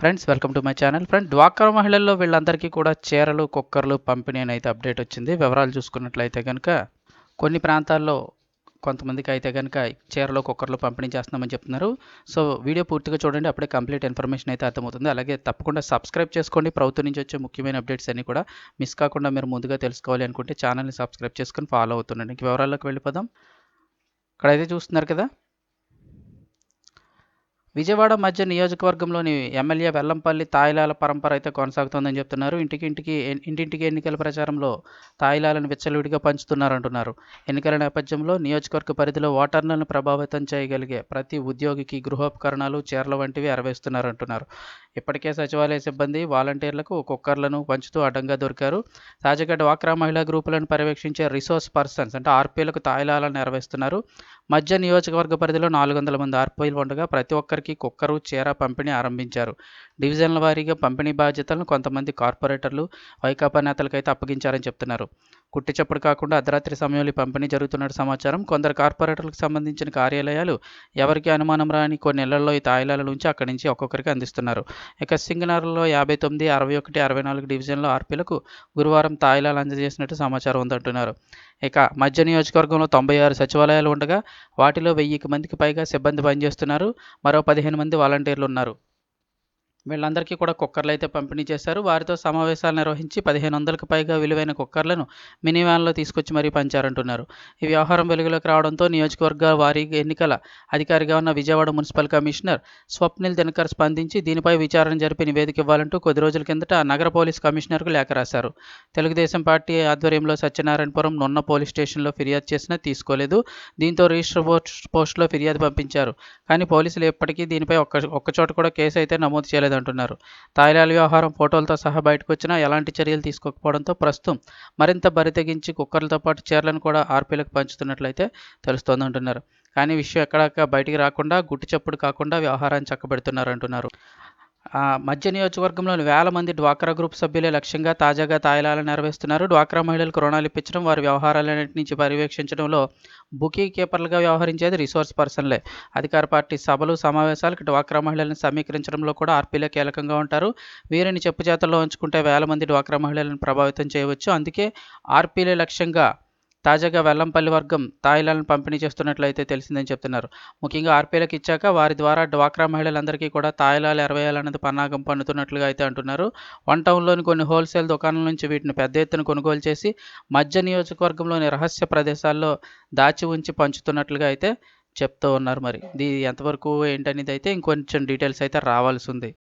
Friends welcome to my channel. Friend డ్వాక్రా మహిళల్లో వీళ్ళందరికీ కూడా చీరలు కుక్కర్లు పంపిణీ అని అయితే అప్డేట్ వచ్చింది. వివరాలు చూసుకున్నట్లయితే కనుక కొన్ని ప్రాంతాల్లో కొంతమందికి అయితే కనుక చీరలు కుక్కర్లు పంపిణీ చేస్తున్నామని చెప్తున్నారు. సో వీడియో పూర్తిగా చూడండి అప్పుడే కంప్లీట్ ఇన్ఫర్మేషన్ అయితే అర్థమవుతుంది. అలాగే తప్పకుండా సబ్స్క్రైబ్ చేసుకోండి. ప్రభుత్వం నుంచి వచ్చే ముఖ్యమైన అప్డేట్స్ అన్ని కూడా మిస్ కాకుండా మీరు ముందుగా తెలుసుకోవాలి అనుకుంటే ఛానల్ని సబ్స్క్రైబ్ చేసుకొని ఫాలో అవుతుండండి. వివరాల్లోకి వెళ్ళిపోదాం. ఇక్కడైతే చూస్తున్నారు కదా విజయవాడ మధ్య నియోజకవర్గంలోని ఎమ్మెల్యే వెల్లంపల్లి తాయిలాల పరంపర అయితే కొనసాగుతోందని చెప్తున్నారు. ఇంటికి ఇంటికి ఇంటింటికి ఎన్నికల ప్రచారంలో తాయిలాలను విచ్చలవిడిగా పంచుతున్నారంటున్నారు. ఎన్నికల నేపథ్యంలో నియోజకవర్గ పరిధిలో ఓటర్లను ప్రభావితం చేయగలిగే ప్రతి ఉద్యోగికి గృహోపకరణాలు చీరల వంటివి ఎరవేస్తున్నారంటున్నారు ఇప్పటికే సచివాలయ సిబ్బంది వాలంటీర్లకు కుక్కర్లను పంచుతూ అడ్డంగా దొరికారు. తాజాగా డ్వాక్రా మహిళా గ్రూపులను పర్యవేక్షించే రిసోర్స్ పర్సన్స్ అంటే ఆర్పీలకు తాయిలాలను నెరవేస్తున్నారు మధ్య నియోజకవర్గ పరిధిలో నాలుగు వందల మంది ఆర్పీలు ఉండగా ప్రతి ఒక్కరికి కుక్కరు చీర పంపిణీ ఆరంభించారు. డివిజన్ల వారీగా పంపిణీ బాధ్యతలను కొంతమంది కార్పొరేటర్లు వైకాపా నేతలకైతే అప్పగించారని చెప్తున్నారు. కుట్టి చప్పుడు కాకుండా అర్ధరాత్రి సమయంలో పంపిణీ జరుగుతున్నట్టు సమాచారం. కొందరు కార్పొరేటర్లకు సంబంధించిన కార్యాలయాలు ఎవరికి అనుమానం రాని కొన్ని నెలల్లో ఈ తాయిలాల నుంచి అక్కడి నుంచి ఒక్కొక్కరికి అందిస్తున్నారు. ఇక సింగనగర్లో యాభై తొమ్మిది అరవై ఒకటి అరవై నాలుగు డివిజన్లో ఆర్పీలకు గురువారం తాయిలాలు అందజేసినట్టు సమాచారం ఉందంటున్నారు. ఇక మధ్య నియోజకవర్గంలో తొంభై ఆరు సచివాలయాలు ఉండగా వాటిలో వెయ్యికి మందికి పైగా సిబ్బంది పనిచేస్తున్నారు. మరో పదిహేను మంది వాలంటీర్లు ఉన్నారు. వీళ్ళందరికీ కూడా కుక్కర్లు అయితే పంపిణీ చేశారు. వారితో సమావేశాలు నిర్వహించి పదిహేను వందలకు పైగా విలువైన కుక్కర్లను మినీ వ్యాన్లో తీసుకొచ్చి మరీ పంచారంటున్నారు. ఈ వ్యవహారం వెలుగులోకి రావడంతో నియోజకవర్గ వారి ఎన్నికల అధికారిగా ఉన్న విజయవాడ మున్సిపల్ కమిషనర్ స్వప్నిల్ దినకర్ స్పందించి దీనిపై విచారణ జరిపి నివేదిక ఇవ్వాలంటూ కొద్ది రోజుల కిందట నగర పోలీస్ కమిషనర్కు లేఖ రాశారు. తెలుగుదేశం పార్టీ ఆధ్వర్యంలో సత్యనారాయణపురం నున్న పోలీస్ స్టేషన్లో ఫిర్యాదు చేసినా తీసుకోలేదు. దీంతో రిజిస్టర్ పోస్ట్ పోస్టులో ఫిర్యాదు పంపించారు. కానీ పోలీసులు ఎప్పటికీ దీనిపై ఒక్క ఒక్కచోట కూడా కేసు అయితే నమోదు చేయలేదు. లేదంటున్నారు తాయిలాల వ్యవహారం ఫోటోలతో సహా బయటకు వచ్చినా ఎలాంటి చర్యలు తీసుకోకపోవడంతో ప్రస్తుతం మరింత బరితెగించి కుక్కర్లతో పాటు చీరలను కూడా ఆర్పీలకు పంచుతున్నట్లయితే తెలుస్తోందంటున్నారు కానీ విషయం ఎక్కడాక బయటికి రాకుండా గుట్టు చప్పుడు కాకుండా వ్యవహారాన్ని చక్కబెడుతున్నారు అంటున్నారు. మధ్య నియోజకవర్గంలోని వేల మంది డ్వాక్రా గ్రూప్ సభ్యులే లక్ష్యంగా తాజాగా తాయిలాలను నెరవేరుస్తున్నారు డ్వాక్రా మహిళలకు రుణాలు ఇప్పించడం వారి వ్యవహారాలన్నింటి నుంచి పర్యవేక్షించడంలో బుకీ కీపర్లుగా వ్యవహరించేది రిసోర్స్ పర్సన్లే. అధికార పార్టీ సభలు సమావేశాలకు డ్వాక్రా మహిళలను సమీకరించడంలో కూడా ఆర్పీలే కీలకంగా ఉంటారు. వీరిని చెప్పుచేతల్లో ఉంచుకుంటే వేల మంది డ్వాక్రా మహిళలను ప్రభావితం చేయవచ్చు. అందుకే ఆర్పీలే లక్ష్యంగా తాజాగా వెల్లంపల్లి వర్గం తాయిలాలను పంపిణీ చేస్తున్నట్లయితే తెలిసిందని చెప్తున్నారు. ముఖ్యంగా ఆర్పీలకు ఇచ్చాక వారి ద్వారా డ్వాక్రా మహిళలందరికీ కూడా తాయిలాలు ఎరవేయాలన్నది పన్నాగం పన్నుతున్నట్లుగా అయితే అంటున్నారు. వన్ టౌన్లోని కొన్ని హోల్సేల్ దుకాణాల నుంచి వీటిని పెద్ద ఎత్తున కొనుగోలు చేసి మధ్య నియోజకవర్గంలోని రహస్య ప్రదేశాల్లో దాచి ఉంచి పంచుతున్నట్లుగా అయితే చెప్తూ ఉన్నారు మరి. ఇది ఎంతవరకు ఏంటనేది అయితే ఇంకొంచెం డీటెయిల్స్ అయితే రావాల్సి ఉంది.